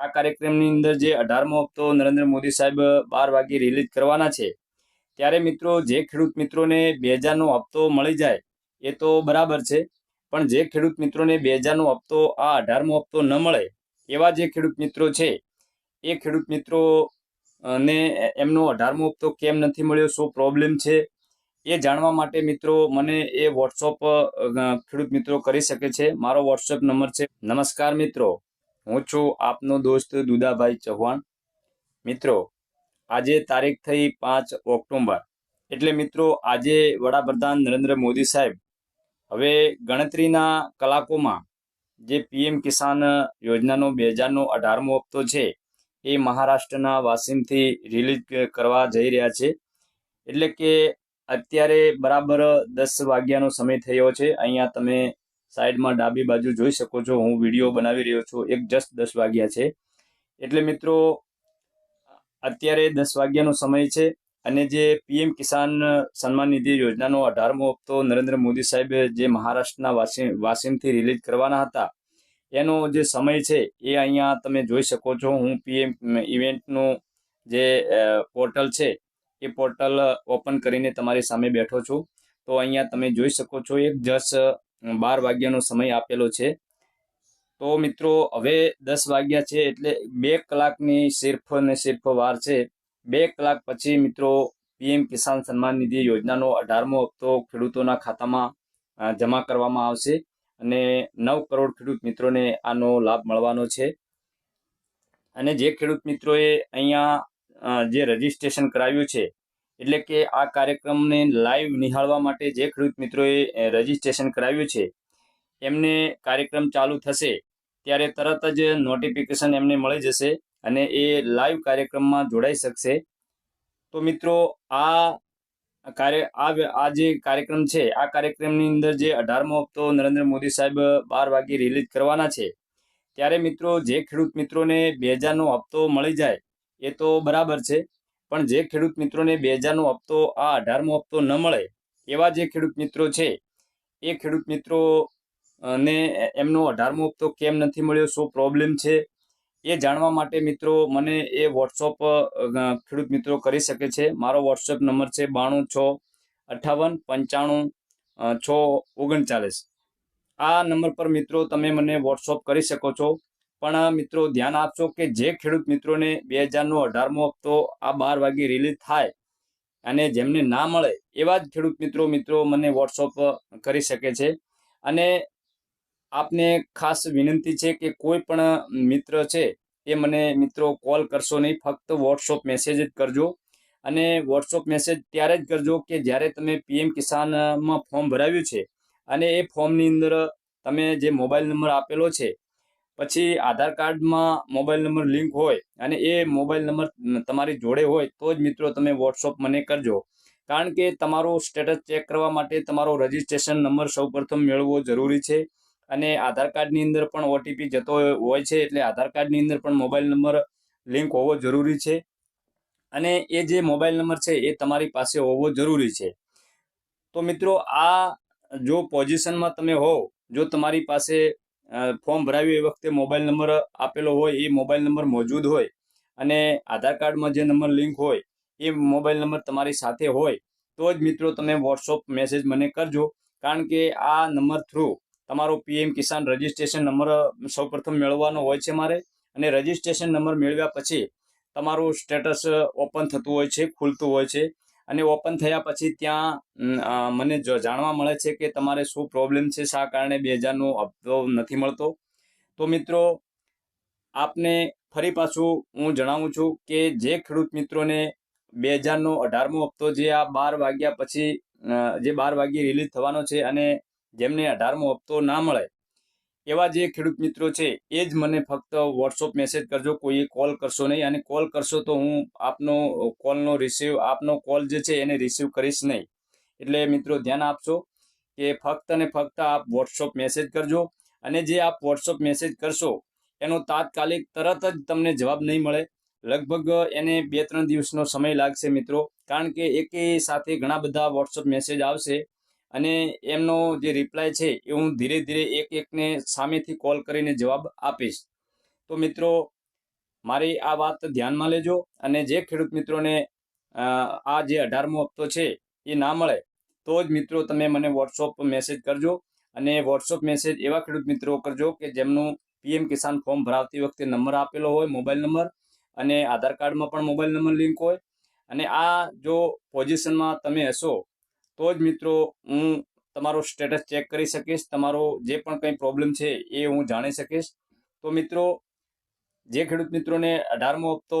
આ કાર્યક્રમની અંદર જે અઢારમો હપ્તો નરેન્દ્ર મોદી સાહેબ બાર વાગે રિલીઝ કરવાના છે, ત્યારે મિત્રો જે ખેડૂત મિત્રોને બે હજારનો હપ્તો મળી જાય એ તો બરાબર છે, પણ જે ખેડૂત મિત્રોને બે હજારનો હપ્તો આ અઢારમો હપ્તો ન મળે એવા જે ખેડૂત મિત્રો છે, એ ખેડૂત મિત્રો ને એમનો અઢારમો હપ્તો કેમ નથી મળ્યો, શું પ્રોબ્લેમ છે, એ જાણવા માટે મિત્રો મને એ વોટ્સઅપ ખેડૂત મિત્રો કરી શકે છે, મારો વોટ્સઅપ નંબર છે, નમસ્કાર મિત્રો. હું છું આપનો દોસ્ત દુદાભાઈ ચૌહાણ. મિત્રો, આજે તારીખ થઈ પાંચ ઓક્ટોબર એટલે મિત્રો, આજે વડાપ્રધાન નરેન્દ્ર મોદી સાહેબ હવે ગણતરીના કલાકોમાં જે પીએમ કિસાન યોજનાનો બે હજારનો અઢારમો હપ્તો છે, એ મહારાષ્ટ્રના વાસીમથી રિલીઝ કરવા જઈ રહ્યા છે. એટલે કે અત્યારે બરાબર દસ વાગ્યાનો સમય થયો છે. અહીંયા તમે સાઈડમાં ડાબી બાજુ જોઈ શકો છો, હું વીડિયો બનાવી રહ્યો છું. એક જસ્ટ દસ વાગ્યા છે. એટલે મિત્રો, અત્યારે દસ વાગ્યાનો સમય છે અને જે પીએમ કિસાન સન્માન નિધિ યોજનાનો અઢારમો હપ્તો નરેન્દ્ર મોદી સાહેબે જે મહારાષ્ટ્રના વાસીમ વાસીમથી રિલીઝ કરવાના હતા, એનો જે સમય છે એ અહીંયા તમે જોઈ શકો છો. હું પીએમ ઇવેન્ટનું જે પોર્ટલ છે એ પોર્ટલ ઓપન કરીને તમારી સામે બેઠો છું. તો અહીંયા તમે જોઈ શકો છો એક જસ બાર વાગ્યાનો સમય આપેલો છે. તો મિત્રો, હવે દસ વાગ્યા છે એટલે બે કલાકની સિર્ફ ને સિર્ફ વાર છે. બે કલાક પછી મિત્રો, પીએમ કિસાન સન્માન નિધિ યોજનાનો અઢારમો હપ્તો ખેડૂતોના ખાતામાં જમા કરવામાં આવશે અને નવ કરોડ ખેડૂત મિત્રોને આનો લાભ મળવાનો છે. અને જે ખેડૂત મિત્રોએ અહીંયા જે રજીસ્ટ્રેશન કરાવ્યું છે એટલે કે આ કાર્યક્રમને લાઈવ નિહાળવા માટે જે ખેડૂત મિત્રોએ રજીસ્ટ્રેશન કરાવ્યું છે, એમને કાર્યક્રમ ચાલુ થશે, ત્યારે તરત જ નોટિફિકેશન એમને મળી જશે અને એ લાઈવ કાર્યક્રમમાં જોડાઈ શકશે. તો મિત્રો, આ કાર્ય આ જે કાર્યક્રમ છે, આ કાર્યક્રમની અંદર જે અઢારમો હપ્તો નરેન્દ્ર મોદી સાહેબ બાર વાગે રિલીઝ કરવાના છે, ત્યારે મિત્રો, જે ખેડૂત મિત્રોને બે હજારનો હપ્તો મળી જાય, એ તો બરાબર છે પણ જે ખેડૂત મિત્રોને બે હજારનો હપ્તો, આ અઢારમો હપ્તો ન મળે, એવા જે ખેડૂત મિત્રો છે, એ ખેડૂત મિત્રો ને એમનો અઢારમો હપ્તો કેમ નથી મળ્યો, શું પ્રોબ્લેમ છે, એ જાણવા માટે મિત્રો મને એ વોટ્સઅપ ખેડૂત મિત્રો કરી શકે છે. મારો વોટ્સઅપ નંબર છે બાણું છ અઠ્ઠાવન પંચાણું છ ઓગણચાલીસ. આ નંબર પર મિત્રો તમે મને વોટ્સઅપ કરી શકો છો. પણ મિત્રો ધ્યાન આપશો કે જે ખેડૂત મિત્રોને બે હજારનો અઢારમો હપ્તો આ બાર વાગે રિલીઝ થાય અને જેમને ના મળે, એવા જ ખેડૂત મિત્રો મિત્રો મને વોટ્સઅપ કરી શકે છે. અને આપને ખાસ વિનંતી છે કે કોઈ પણ મિત્ર છે એ મને મિત્રો કોલ કરશો નહીં, ફક્ત વોટ્સઅપ મેસેજ જ કરજો. અને વોટ્સઅપ મેસેજ ત્યારે જ કરજો કે જ્યારે તમે પીએમ કિસાનમાં ફોર્મ ભરાવ્યું છે અને એ ફોર્મની અંદર તમે જે મોબાઈલ નંબર આપેલો છે પછી આધાર કાર્ડમાં મોબાઈલ નંબર લિંક હોય અને એ મોબાઈલ નંબર તમારી જોડે હોય તો જ મિત્રો તમે વોટ્સઅપ મને કરજો. કારણ કે તમારો સ્ટેટસ ચેક કરવા માટે તમારો રજિસ્ટ્રેશન નંબર સૌપ્રથમ મેળવવો જરૂરી છે અને આધાર કાર્ડની અંદર પણ ઓટીપી જતો હોય છે એટલે આધાર કાર્ડની અંદર પણ મોબાઈલ નંબર લિંક હોવો જરૂરી છે. અને એ જે મોબાઈલ નંબર છે એ તમારી પાસે હોવો જરૂરી છે. તો મિત્રો આ જો પોઝિશનમાં તમે હોવ, જો તમારી પાસે ફોર્મ ભરાવ્યું એ વખતે મોબાઈલ નંબર આપેલો હોય, એ મોબાઈલ નંબર મોજૂદ હોય અને આધાર કાર્ડમાં જે નંબર લિંક હોય, એ મોબાઈલ નંબર તમારી સાથે હોય, તો જ મિત્રો તમે વોટ્સઅપ મેસેજ મને કરજો. કારણ કે આ નંબર થ્રુ તમારો પીએમ કિસાન રજિસ્ટ્રેશન નંબર સૌપ્રથમ મેળવવાનો હોય છે મારે. અને રજિસ્ટ્રેશન નંબર મેળવ્યા પછી તમારું સ્ટેટસ ઓપન થતું હોય છે, ખુલતું હોય છે. અને ઓપન થયા પછી ત્યાં મને જાણવા મળે છે કે તમારે શું પ્રોબ્લેમ છે શા કારણે બે હજારનો હપ્તો નથી મળતો? તો મિત્રો, આપને ફરી પાછું હું જણાવું છું કે જે ખેડૂત મિત્રોને બે હજારનો અઢારમો હપ્તો જે આ બાર વાગ્યા પછી જે બાર વાગ્યે રિલીઝ થવાનો છે અને જેમને અઢારમો હપ્તો ના મળે એવા જે ખેડૂત મિત્રો છે, એ જ મને ફક્ત વોટ્સઅપ મેસેજ કરજો, કોઈએ કોલ કરશો નહીં. અને કોલ કરશો તો હું આપનો કોલનો રિસીવ આપનો કોલ જે છે એને રિસીવ કરીશ નહીં. એટલે મિત્રો ધ્યાન આપશો કે ફક્ત ને ફક્ત આપ વોટ્સઅપ મેસેજ કરજો. અને જે આપ વોટ્સઅપ મેસેજ કરશો, એનો તાત્કાલિક તરત જ તમને જવાબ નહીં મળે. લગભગ એને બે ત્રણ દિવસનો સમય લાગશે મિત્રો. કારણ કે એકે સાથે ઘણા બધા વોટ્સઅપ મેસેજ આવશે. અને એમનો જે રિપ્લાય છે એ હું ધીરે ધીરે એક એકને સામેથી કોલ કરીને જવાબ આપીશ. તો મિત્રો, મારી આ વાત ધ્યાનમાં લેજો અને જે ખેડૂત મિત્રોને આ જે અઢારમો હપ્તો છે એ ના મળે, તો જ મિત્રો તમે મને વોટ્સઅપ મેસેજ કરજો અને વોટ્સઅપ મેસેજ એવા ખેડૂત મિત્રો કરજો કે જેમનું પીએમ કિસાન ફોર્મ ભરાવતી વખતે નંબર આપેલો હોય મોબાઈલ નંબર અને આધાર કાર્ડમાં પણ મોબાઈલ નંબર લિંક હોય. અને આ જો પોઝિશનમાં તમે હશો તો જ મિત્રો, હું તમારો સ્ટેટસ ચેક કરી શકીશ. તમારો જે પણ કંઈ પ્રોબ્લેમ છે એ હું જાણી શકીશ. તો મિત્રો, જે ખેડૂત મિત્રોને અઢારમો હપ્તો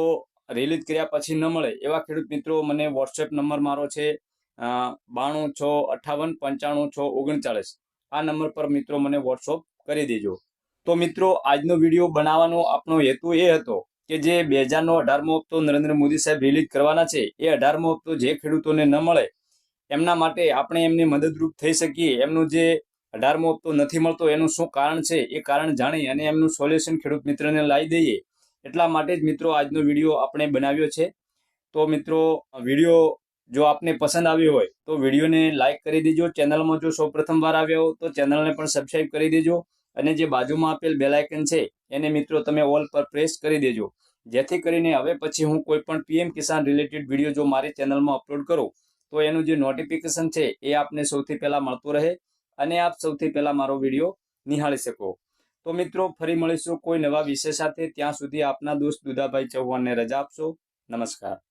રિલીઝ કર્યા પછી ન મળે, એવા ખેડૂત મિત્રો મને વોટ્સએપ નંબર મારો છે બાણું છ અઠ્ઠાવન પંચાણું છ ઓગણચાળીસ. આ નંબર પર મિત્રો મને વોટ્સઅપ કરી દેજો. તો મિત્રો, આજનો વીડિયો બનાવવાનો આપણો હેતુ એ હતો કે જે બે હજારનો અઢારમો હપ્તો નરેન્દ્ર મોદી સાહેબ રિલીઝ કરવાના છે, એ અઢારમો હપ્તો જે ખેડૂતોને ન મળે એમના માટે આપણે એમને મદદરૂપ થઈ શકીએ. એમનું જે અઢારમો હપ્તો નથી મળતો, એનું શું કારણ છે? એ કારણ જાણી અને એમનું સોલ્યુશન ખેડૂત મિત્રને લાવી દઈએ. એટલા માટે જ મિત્રો આજનો વીડિયો આપણે બનાવ્યો છે. તો મિત્રો, વીડિયો જો આપને પસંદ આવ્યો હોય, તો વિડીયોને લાઇક કરી દેજો. ચેનલમાં જો સૌ પ્રથમ વાર આવ્યા હો, તો ચેનલને પણ સબસ્ક્રાઈબ કરી દેજો. અને જે બાજુમાં આપેલ બેલાયકન છે, એને મિત્રો તમે ઓલ પર પ્રેસ કરી દેજો. જેથી કરીને હવે પછી હું કોઈ પણ પીએમ કિસાન રિલેટેડ વીડિયો જો મારી ચેનલમાં અપલોડ કરું તો એનું જે નોટિફિકેશન છે, એ આપને સૌથી પહેલાં મળતું રહે અને આપ સૌથી પહેલાં મારો વીડિયો નિહાળી શકો. તો મિત્રો, ફરી મળીશું કોઈ નવા વિષય સાથે. ત્યાં સુધી આપના દોસ્ત દુદાભાઈ ચૌહાણને રજા આપશો. નમસ્કાર.